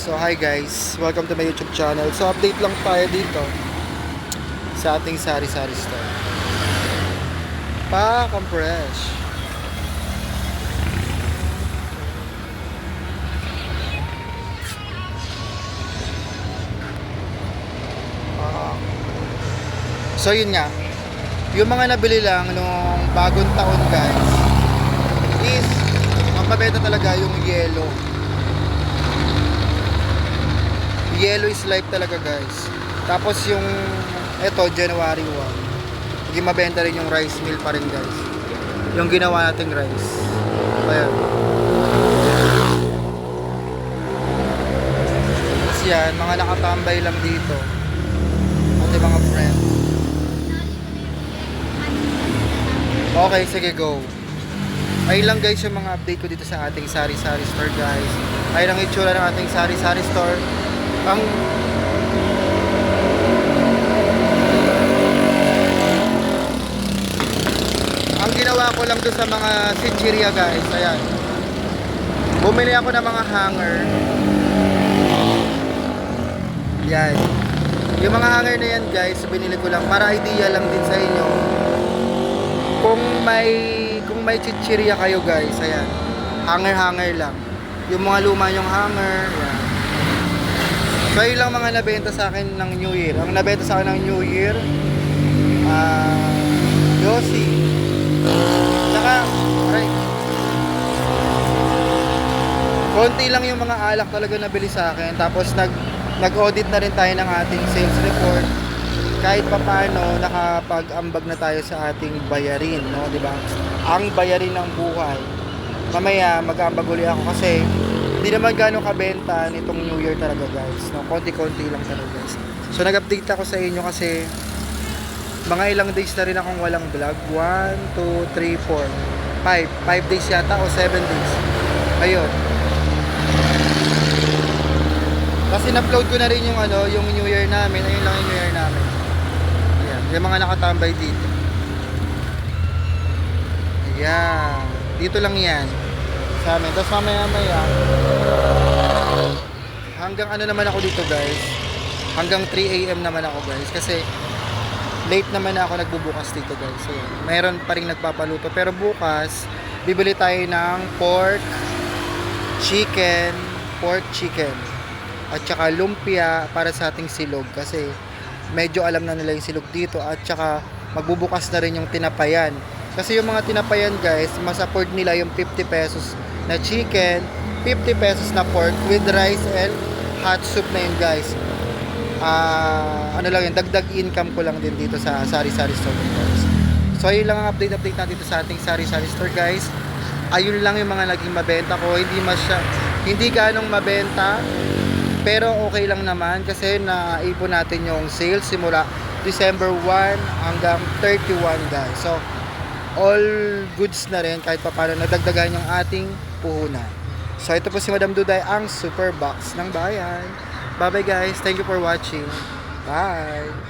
So hi guys, welcome to my YouTube channel. So update lang tayo dito sa ating sari-sari store. Pak ang fresh. Ah. so yun nga, yung mga nabili lang nung bagong taon guys is ang talaga yung yellow yellow is life talaga guys. Tapos yung eto January 1 hindi mabenta rin yung rice meal pa rin guys. Yung ginawa nating rice. Ayan. Tapos yan mga nakatambay lang dito. Ating mga friend okay sige go. Ayun lang guys yung mga update ko dito sa ating sari-sari store guys. Ayun ang itsura ng ating sari-sari store ang ang ginawa ko lang doon sa mga sincheria guys ayan. Bumili ako ng mga hanger. Yan. Yung mga hanger na yan guys binili ko lang para idea lang din sa inyo kung may kung may chichirya kayo guys ayan. Hanger hanger lang. Yung mga luma yung hanger yan So yun lang mga nabenta sa akin ng New Year. Ang nabenta sa akin ng New Year, ah, Yossi. Tsaka, aray. Konti lang yung mga alak talaga nabili sa akin. Tapos nag, nag-audit na rin tayo ng ating sales report. Kahit papaano, nakapag-ambag na tayo sa ating bayarin, no? 'Di ba? Ang bayarin ng buhay. Mamaya, mag-aambag uli ako kasi hindi naman gano'ng kabenta nitong New Year talaga guys. No, konti-konti lang talaga guys. So nag-update ako sa inyo kasi mga ilang days na rin akong walang vlog. 1, 2, 3, 4, 5. 5 days yata o 7 days. Ayun. Kasi na-upload ko na rin yung ano, yung New Year namin. Ayun lang yung New Year namin. Ayan. Yung mga nakatambay dito. Ayan. Dito lang yan sa amin. Tapos mamaya maya hanggang ano naman ako dito guys. Hanggang 3 a.m. naman ako guys. Kasi late naman na ako nagbubukas dito guys. So. Meron pa rin nagpapaluto. Pero bukas, bibili tayo ng pork, chicken, pork chicken. At saka lumpia para sa ating silog. Kasi medyo alam na nila yung silog dito. At saka magbubukas na rin yung tinapayan. Kasi yung mga tinapayan guys, masapord nila yung 50 pesos na chicken, 50 pesos na pork with rice and hot soup na yun guys. Ah, ano lang yun, dagdag income ko lang din dito sa Sari Sari Store guys. So ayun lang ang update-update natin dito sa ating Sari Sari Store guys. Ayun lang yung mga naging mabenta ko, hindi masya, hindi ganong mabenta, pero okay lang naman kasi naipon natin yung sales simula December 1 hanggang 31 guys. So all goods na rin kahit pa paano nadagdagan yung ating puhunan. So ito po si Madam Duday ang super box ng bayan. Bye bye guys. Thank you for watching. Bye.